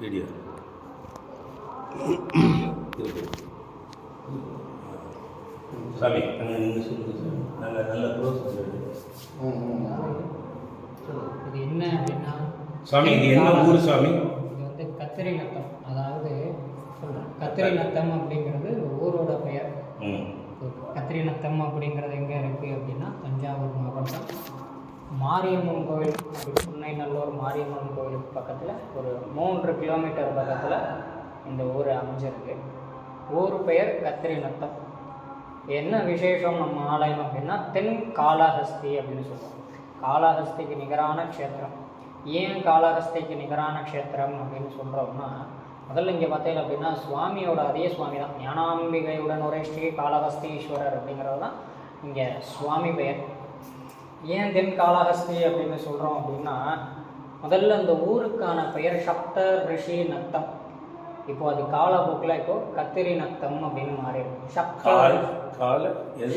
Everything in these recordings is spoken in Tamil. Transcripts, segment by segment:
வீடியோ சாமி சார் நாங்கள் நல்ல இது என்ன அப்படின்னா சாமி இது என்ன ஊர் சாமி? இது வந்து கத்திரி நத்தம். அதாவது சொல்கிறேன் கத்திரி நத்தம் அப்படிங்கிறது ஊரோட பெயர். கத்திரி நத்தம் அப்படிங்கிறது எங்கே இருக்குது அப்படின்னா மாரியம்மன் கோவில் அப்படி புன்னைநல்லூர் மாரியம்மன் கோவிலுக்கு பக்கத்தில் ஒரு மூன்று கிலோமீட்டர் பக்கத்தில் இந்த ஊர் அமைஞ்சிருக்கு. ஊர் பெயர் கத்திரி நத்தம் என்ன விசேஷம் நம்ம ஆலயம் அப்படின்னா தென் காலாஹஸ்தி அப்படின்னு சொல்லுவோம் காலாஹஸ்திக்கு நிகரான க்ஷேத்திரம். ஏன் காலாஹஸ்திக்கு நிகரான க்ஷேத்திரம் அப்படின்னு சொல்கிறோம்னா முதல்ல இங்கே பார்த்தீங்க அப்படின்னா சுவாமியோட அதே சுவாமி தான் ஞானாம்பிகையுடன் ஒரே ஸ்ரீ காளஹஸ்தீஸ்வரர் அப்படிங்கிறது தான் இங்கே சுவாமி பெயர். ஏன் தென் காளஹஸ்தி அப்படின்னு சொல்கிறோம் அப்படின்னா முதல்ல அந்த ஊருக்கான பெயர் சப்த ரிஷி நத்தம். இப்போ அது காலப்போக்கில் இப்போ கத்திரி நத்தம் அப்படின்னு மாறி இருக்கு சப்த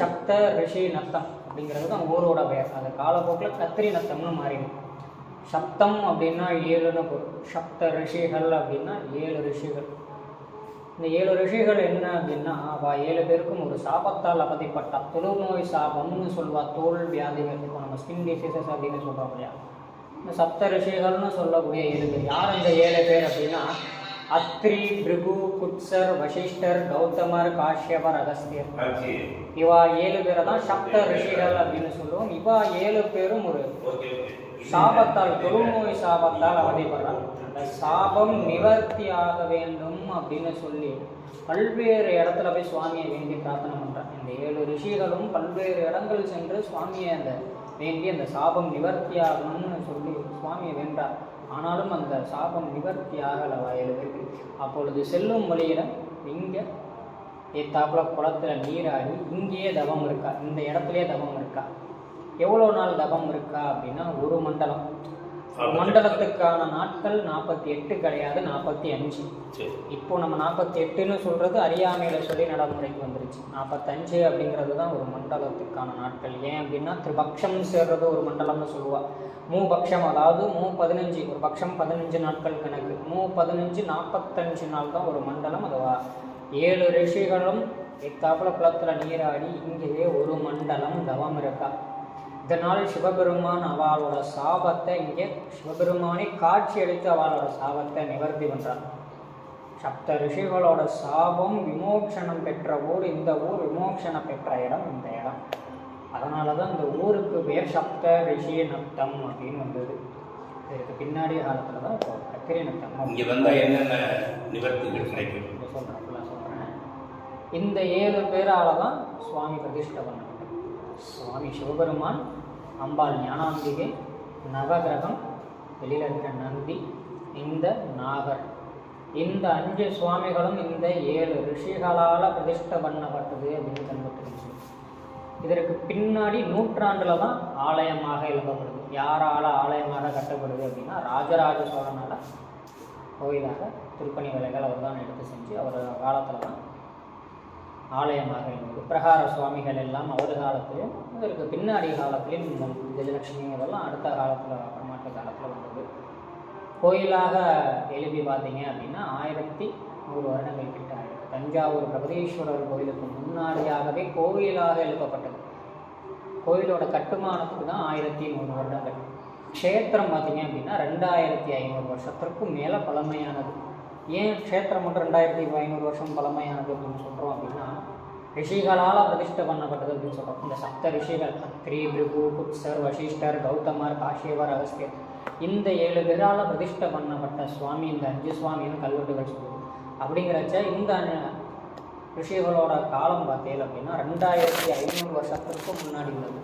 சப்த ரிஷி நத்தம் அப்படிங்கிறது தான் ஊரோட பெயர். அது காலப்போக்கில் கத்திரி நத்தம்னு மாறிடும் சப்தம் அப்படின்னா ஏழுன்னு பொருள். சப்த ரிஷிகள் அப்படின்னா ஏழு ரிஷிகள். இந்த ஏழு ரிஷிகள் என்ன அப்படின்னா அவ ஏழு பேருக்கும் ஒரு சாபத்தால் அவதிப்பட்டா தொழுநோய் சாபம்னு சொல்வா தோல் வியாதிகள் இப்போ நம்ம ஸ்கின் டிசீசஸ் அப்படின்னு சொல்கிறோம் இல்லையா? இந்த சப்த ரிஷிகள்னு சொல்லக்கூடிய ஏழு பேர். யார் அந்த ஏழு பேர் அப்படின்னா அத்ரி பிருகு குட்சர் வசிஷ்டர் கௌதமர் காஷ்யபர் அகஸ்தியர் இவா ஏழு பேரை தான் சப்த ரிஷிகள் அப்படின்னு சொல்லுவோம் இவா ஏழு பேரும் ஒரு சாபத்தால் தொழுநோய் சாபத்தால் அவதிப்படுறாங்க அந்த சாபம் நிவர்த்தியாக வேண்டும் அப்படின்னு சொல்லி பல்வேறு இடத்துல போய் சுவாமியை வேண்டி பிரார்த்தனை பண்றாங்க. இந்த ஏழு ரிஷிகளும் பல்வேறு இடங்கள் சென்று சுவாமியை அந்த வேண்டி அந்த சாபம் நிவர்த்தியாகணும்னு சொல்லி சுவாமியை வேண்டார். ஆனாலும் அந்த சாபம் நிவர்த்தி ஆகலை ஏழு பேருக்கு அப்பொழுது செல்லும் வழியில் இங்கே ஏத்தாப்புல குளத்துல நீராடி இங்கேயே தவம் இருக்கா? இந்த இடத்துலயே தவம் இருக்கா? எவ்வளோ நாள் தவம் இருக்கா அப்படின்னா ஒரு மண்டலம். மண்டலத்துக்கான நாட்கள் நாற்பத்தி எட்டு கிடையாது நாற்பத்தி அஞ்சு இப்போ நம்ம நாற்பத்தி எட்டுன்னு சொல்றது அறியாமையில சொல்லி நடைமுறைக்கு வந்துருச்சு. நாற்பத்தஞ்சு அப்படிங்கிறது தான் ஒரு மண்டலத்துக்கான நாட்கள். ஏன் அப்படின்னா திரிபக்ஷம் சேர்றது ஒரு மண்டலம்னு சொல்லுவா. மூ பக்ஷம் அதாவது மூ பதினஞ்சு ஒரு பக்ஷம் பதினஞ்சு நாட்கள் கணக்கு. மூ பதினஞ்சு நாற்பத்தஞ்சு நாள் தான் ஒரு மண்டலம் அதுவா. ஏழு ரிஷிகளும் எத்தாப்புல குளத்துல நீராடி இங்கேயே ஒரு மண்டலம் தவம் இருக்கா? இதனால் சிவபெருமான் அவளோட சாபத்தை இங்கே சிவபெருமானே காட்சி அளித்து அவளோட சாபத்தை நிவர்த்தி பண்றார். சப்த ரிஷிகளோட சாபம் விமோக்ஷனம் பெற்ற ஊர் இந்த ஊர் விமோக்ஷனம் பெற்ற இடம் இந்த இடம். அதனால தான் இந்த ஊருக்கு பேர் சப்த ரிஷி நத்தம் அப்படின்னு வந்தது. இதுக்கு பின்னாடி காலத்தில் தான் இப்போ கத்திரி நத்தம் இங்கே வந்தால் என்னென்ன நிவர்த்திகள் கிடைக்கும்? சொல்கிறேன் இந்த ஏழு பேரால தான் சுவாமி பிரதிஷ்டை பண்ணப்பட்டது. சுவாமி சிவபெருமான் அம்பாள் ஞானாம்பிகை நவகிரகம் வெளியில் இருக்கிற நந்தி இந்த நாகர். இந்த அஞ்சு சுவாமிகளும் இந்த ஏழு ரிஷிகளால் பிரதிஷ்டை பண்ணப்பட்டது அப்படின்னு கண்டுபிடிச்சு இதற்கு பின்னாடி நூற்றாண்டில் தான் ஆலயமாக எழுப்பப்படுது யாரால் ஆலயமாக கட்டப்படுது அப்படின்னா ராஜராஜ சோழனால கோயிலாக திருப்பணி வேலைகள் அவர் தான் எடுத்து செஞ்சு அவர் காலத்தில் தான் ஆலயமாக இருந்தது பிரகார சுவாமிகள் எல்லாம் அவர் காலத்திலும் இதற்கு பின்னாடி காலத்திலும் இந்த கஜலட்சுமி இதெல்லாம் அடுத்த காலத்தில் அப்புறமாட்ட காலத்தில் வந்தது. கோயிலாக எழுதி பார்த்தீங்க அப்படின்னா ஆயிரத்தி நூறு வருடங்கள் கிட்ட ஆயிருக்கு. தஞ்சாவூர் பிரகதீஸ்வரர் கோயிலுக்கு முன்னாடியாகவே கோயிலாக எழுப்பப்பட்டது கோயிலோட கட்டுமானத்துக்கு தான் ஆயிரத்தி நூறு வருடங்கள். க்ஷேத்திரம் பார்த்தீங்க அப்படின்னா ரெண்டாயிரத்தி ஐநூறு வருஷத்திற்கும் மேலே பழமையானது. ஏன் க்ஷேத்திரம் மட்டும் ரெண்டாயிரத்தி ஐநூறு வருஷம் பழமையானது அப்படின்னு சொல்கிறோம் அப்படின்னா ரிஷிகளால் பிரதிஷ்டை பண்ணப்பட்டது அப்படின்னு சொல்கிறோம் இந்த சப்த ரிஷிகள் அத்ரி பிருகு குப்சர் வசிஷ்டர் கௌதமர் காஷியவர் அகஸ்தியர் இந்த ஏழு பேரால் பிரதிஷ்டை பண்ணப்பட்ட சுவாமி இந்த அஞ்சு சுவாமின்னு கல்வெட்டுகள் சொல்லுவோம். அப்படிங்கிறச்ச இந்த ரிஷிகளோட காலம் பார்த்தீங்க அப்படின்னா ரெண்டாயிரத்தி ஐநூறு வருஷத்திற்கும் முன்னாடி உள்ளது.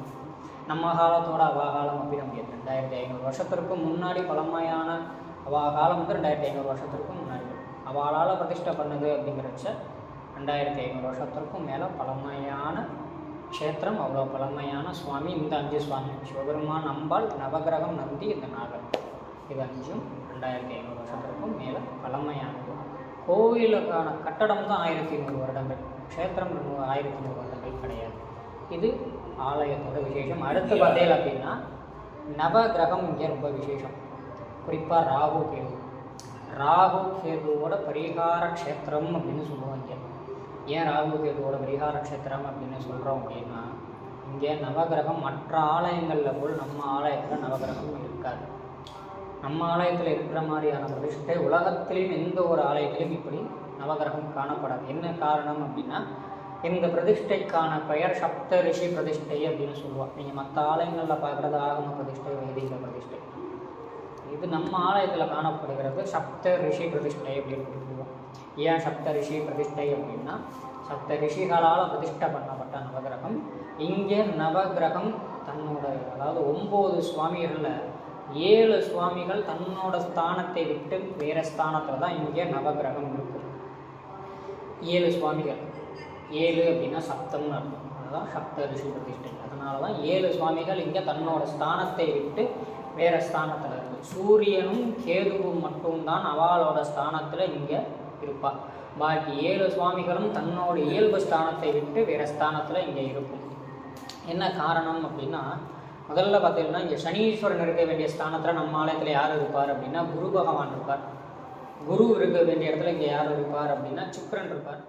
நம்ம காலத்தோட அவாகாலம் அப்படின்னு ஒப்பிட முடியாது ரெண்டாயிரத்தி ஐநூறு வருஷத்திற்கும் முன்னாடி பழமையான அவா காலம் வந்து ரெண்டாயிரத்தி ஐநூறு வருஷத்திற்கும் முன்னாடி. அவளால் பிரதிஷ்டை பண்ணுது அப்படிங்கிறச்ச ரெண்டாயிரத்தி ஐநூறு வருஷத்திற்கும் மேலே பழமையான க்ஷேத்திரம் அவ்வளோ பழமையான சுவாமி இந்த அஞ்சு சுவாமி சிவபெருமான் அம்பாள் நவகிரகம் நந்தி இந்த நாகர். இது அஞ்சும் ரெண்டாயிரத்தி ஐநூறு வருஷத்திற்கும் மேலே பழமையானது. கோவிலுக்கான கட்டடம் தான் ஆயிரத்தி நூறு வருடங்கள். க்ஷேத்திரம் ஆயிரத்தி நூறு வருடங்கள் கிடையாது. இது ஆலயத்தோட விசேஷம். அடுத்து பார்த்தீங்க அப்படின்னா நவகிரகம் இங்கே ரொம்ப விசேஷம். குறிப்பாக ராகு கேது. ராகு கேதுவோட பரிகார க்ஷேத்திரம் அப்படின்னு சொல்லுவாங்க ஏன் ராகு கேதுவோட பரிகார க்ஷேத்திரம் அப்படின்னு சொல்கிறோம் அப்படின்னா இங்கே நவகிரகம் மற்ற ஆலயங்களில் போல் நம்ம ஆலயத்தில் நவகிரகம் இருக்காது. நம்ம ஆலயத்தில் இருக்கிற மாதிரியான பிரதிஷ்டை உலகத்திலையும் எந்த ஒரு ஆலயத்திலையும் இப்படி நவகிரகம் காணப்படாது. என்ன காரணம் அப்படின்னா இந்த பிரதிஷ்டைக்கான பெயர் சப்த ரிஷி பிரதிஷ்டை அப்படின்னு சொல்லுவாள் நீங்கள் மற்ற ஆலயங்களில் பார்க்குறது ஆகம பிரதிஷ்டை வைதிக பிரதிஷ்டை. இது நம்ம ஆலயத்தில் காணப்படுகிறது சப்த ரிஷி பிரதிஷ்டை அப்படின்னு சொல்லுவோம். ஏன் சப்த ரிஷி பிரதிஷ்டை அப்படின்னா சப்த ரிஷிகளால் பிரதிஷ்டை பண்ணப்பட்ட நவகிரகம். இங்கே நவகிரகம் தன்னோட அதாவது ஒம்பது சுவாமிகளில் ஏழு சுவாமிகள் தன்னோட ஸ்தானத்தை விட்டு வேறு ஸ்தானத்தில் தான் இங்கே நவகிரகம் இருக்குது ஏழு சுவாமிகள். ஏழு அப்படின்னா சப்தம்னு அர்த்தம். தான் சப்த ரிஷி பிரதிஷ்டை அதனால தான் ஏழு சுவாமிகள் இங்கே தன்னோட ஸ்தானத்தை விட்டு வேறு ஸ்தானத்தில் இருக்கு. சூரியனும் கேதுவும் மட்டும்தான் அவளோட ஸ்தானத்தில் இங்கே இருப்பார் பாக்கி ஏழு சுவாமிகளும் தன்னோட இயல்பு ஸ்தானத்தை விட்டு வேறு ஸ்தானத்தில் இங்கே இருக்கும். என்ன காரணம் அப்படின்னா முதல்ல பார்த்தீங்கன்னா இங்கே சனீஸ்வரன் இருக்க வேண்டிய ஸ்தானத்தில் நம்ம ஆலயத்தில் யார் இருப்பார் அப்படின்னா குரு பகவான் இருப்பார். குரு இருக்க வேண்டிய இடத்துல இங்கே யார் இருப்பார் அப்படின்னா சுக்கரன் இருப்பார்.